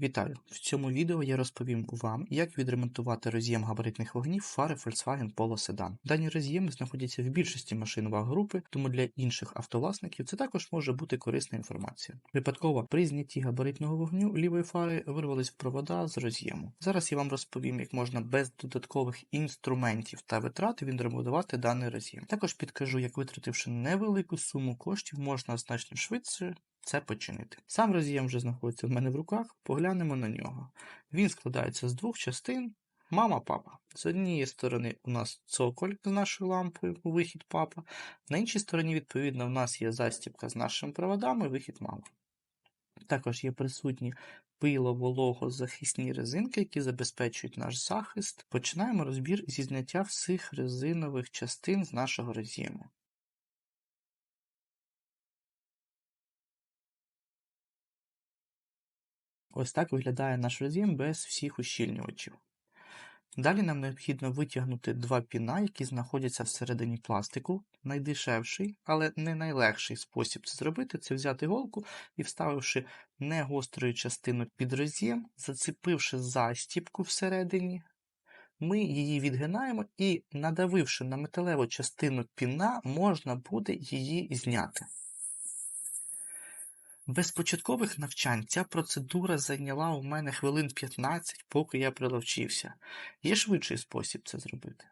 Вітаю! В цьому відео я розповім вам, як відремонтувати роз'єм габаритних вогнів фари Volkswagen Polo Sedan. Дані роз'єми знаходяться в більшості машин ваг групи, тому для інших автовласників це також може бути корисна інформація. Випадково при знятті габаритного вогню лівої фари вирвались в провода з роз'єму. Зараз я вам розповім, як можна без додаткових інструментів та витрат відремонтувати даний роз'єм. Також підкажу, як витративши невелику суму коштів, можна значно швидше це починити. Сам роз'єм вже знаходиться в мене в руках, поглянемо на нього. Він складається з двох частин. Мама, папа. З однієї сторони у нас цоколь з нашою лампою, вихід папа. На іншій стороні, відповідно, у нас є застібка з нашими проводами, вихід мама. Також є присутні пило, волого, захисні резинки, які забезпечують наш захист. Починаємо розбір зі зняття всіх резинових частин з нашого роз'єму. Ось так виглядає наш роз'єм без всіх ущільнювачів. Далі нам необхідно витягнути два піна, які знаходяться всередині пластику. Найдешевший, але не найлегший спосіб це зробити це взяти голку і вставивши негострою частину під роз'єм, зацепивши застіпку всередині, ми її відгинаємо і, надавивши на металеву частину піна, можна буде її зняти. Без початкових навчань ця процедура зайняла у мене хвилин 15, поки я приловчився. Є швидший спосіб це зробити.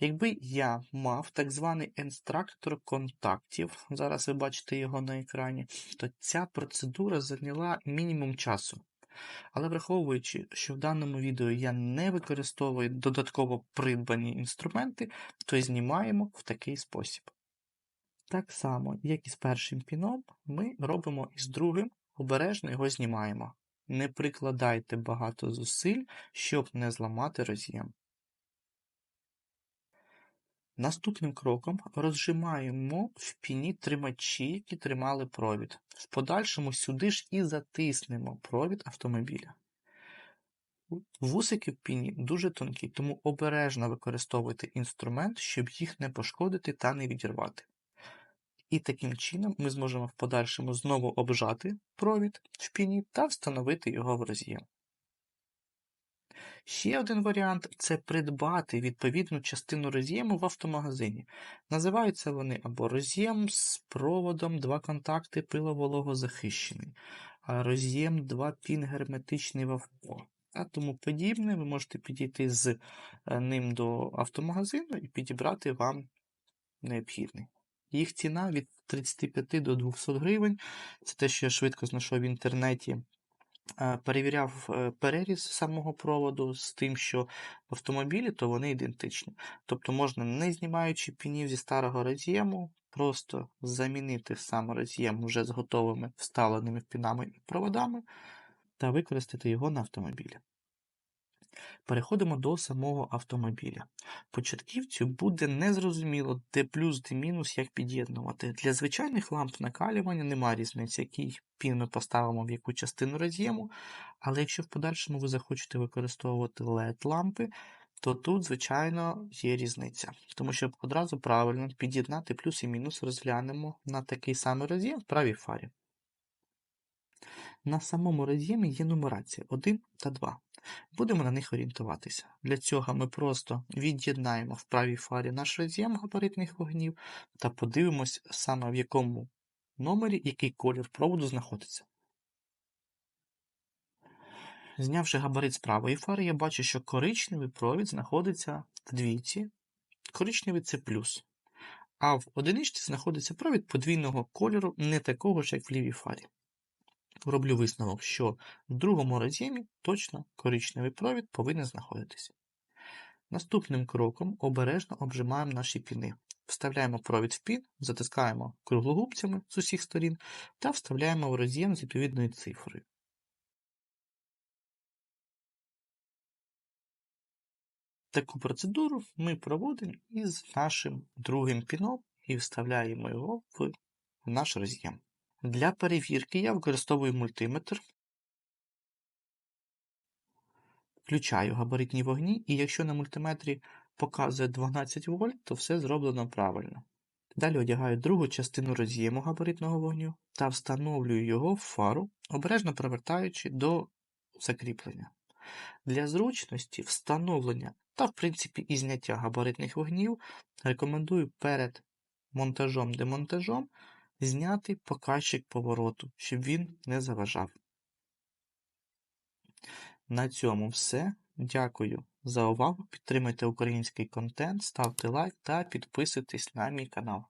Якби я мав так званий інстрактор контактів, зараз ви бачите його на екрані, то ця процедура зайняла мінімум часу. Але враховуючи, що в даному відео я не використовую додатково придбані інструменти, то знімаємо в такий спосіб. Так само, як і з першим піном, ми робимо і з другим, обережно його знімаємо. Не прикладайте багато зусиль, щоб не зламати роз'єм. Наступним кроком розжимаємо в піні тримачі, які тримали провід. В подальшому сюди ж і затиснемо провід автомобіля. Вусики в піні дуже тонкі, тому обережно використовуйте інструмент, щоб їх не пошкодити та не відірвати. І таким чином ми зможемо в подальшому знову обжати провід в піні та встановити його в роз'єм. Ще один варіант це придбати відповідну частину роз'єму в автомагазині. Називаються вони або роз'єм з проводом, два контакти пиловологозахищений, роз'єм 2 пін герметичний в авто. А тому подібне, ви можете підійти з е, ним до автомагазину і підібрати вам необхідний. Їх ціна від 35 до 200 гривень. Це те, що я швидко знайшов в інтернеті. Перевіряв е, переріз самого проводу з тим, що в автомобілі то вони ідентичні. Тобто можна, не знімаючи пінів зі старого роз'єму, просто замінити сам роз'єм вже з готовими вставленими пінами і проводами та використати його на автомобілі. Переходимо до самого автомобіля. Початківцю буде незрозуміло, де плюс, де мінус, як під'єднувати. Для звичайних ламп накалювання немає різниці, який пін ми поставимо в яку частину роз'єму, але якщо в подальшому ви захочете використовувати LED-лампи, то тут, звичайно, є різниця. Тому щоб одразу правильно під'єднати плюс і мінус, розглянемо на такий самий роз'єм в правій фарі. На самому роз'ємі є нумерація 1 та 2. Будемо на них орієнтуватися. Для цього ми просто від'єднаємо в правій фарі наш роз'єм габаритних вогнів та подивимось саме в якому номері який колір проводу знаходиться. Знявши габарит з правої фари, я бачу, що коричневий провід знаходиться в двійці. Коричневий це плюс. А в одиничці знаходиться провід подвійного кольору, не такого ж, як в лівій фарі роблю висновок, що в другому роз'ємі точно коричневий провід повинен знаходитися. Наступним кроком обережно обжимаємо наші піни. Вставляємо провід в пін, затискаємо круглогубцями з усіх сторін та вставляємо в роз'єм з відповідною цифрою. Таку процедуру ми проводимо із нашим другим піном і вставляємо його в наш роз'єм. Для перевірки я використовую мультиметр, включаю габаритні вогні, і якщо на мультиметрі показує 12 вольт, то все зроблено правильно. Далі одягаю другу частину роз'єму габаритного вогню та встановлюю його в фару, обережно провертаючи до закріплення. Для зручності встановлення та, в принципі, і зняття габаритних вогнів рекомендую перед монтажом-демонтажом зняти показчик повороту, щоб він не заважав. На цьому все. Дякую за увагу. Підтримайте український контент, ставте лайк та підписуйтесь на мій канал.